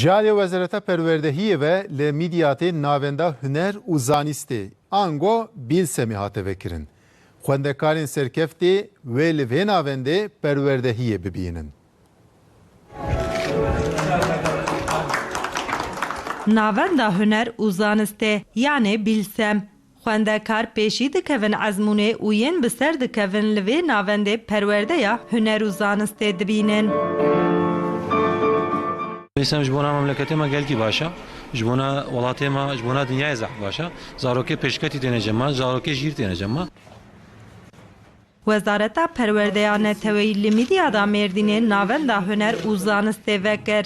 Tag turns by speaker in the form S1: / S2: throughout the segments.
S1: Jale Wezareta Perwerdehiyê ve li Midyatê navenda huner û zanistê ango bilsemî hate vekirin. Xwendekarên serkeftê wê li vê navendê perwerdehiyê bibînin.
S2: Navenda huner û zanistê yanê bilsem. Xwendekar pêşî dikevin ezmûnê û yên bi ser dikevin li vê navendê perwerdeya huner û zanistê dibînin.
S3: Gelkî baş e ji bona welatê me ji bona dinyayê zeht baş e zarokê pêşketî têne cema zarokê jîr têne cema
S2: Wezareta Perwerdeya Neteweyî li Midyada Mêrdînê navenda huner û zanistê vekir.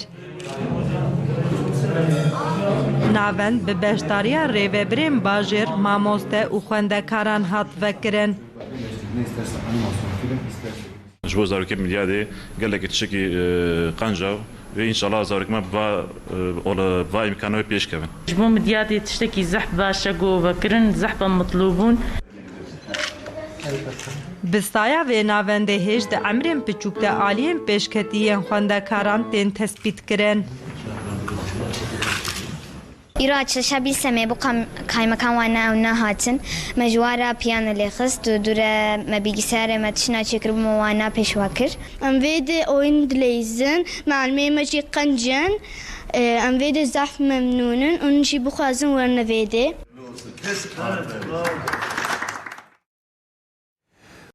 S2: Navend bi beşdariya rêveberên bajêr, mamoste û xwendekaran hat vekirin.
S4: ji bo zarokê milyadê gelekî tişekî qencav ئینشاءڵ زارێکمە بە
S5: ئیمکانەوەی پێشکەون بۆ مدیاتی تشتێکی زەح باشە گۆڤەکردن زەح بە مطلوبوون.
S2: Bistaya vê navendehêj di emrên piçûk de aliyên pêşketiyên xwendekaran tên tespît kirin.
S6: İro çalışabilsem bu kam kaymakam ve ne ne hatin mecwara piyano lexist û dure me bilgisayarê me tişna çêkiribû me wana pêşwakir.
S7: Em vê de oyun dileyizin, malmê me jî qencin, em vê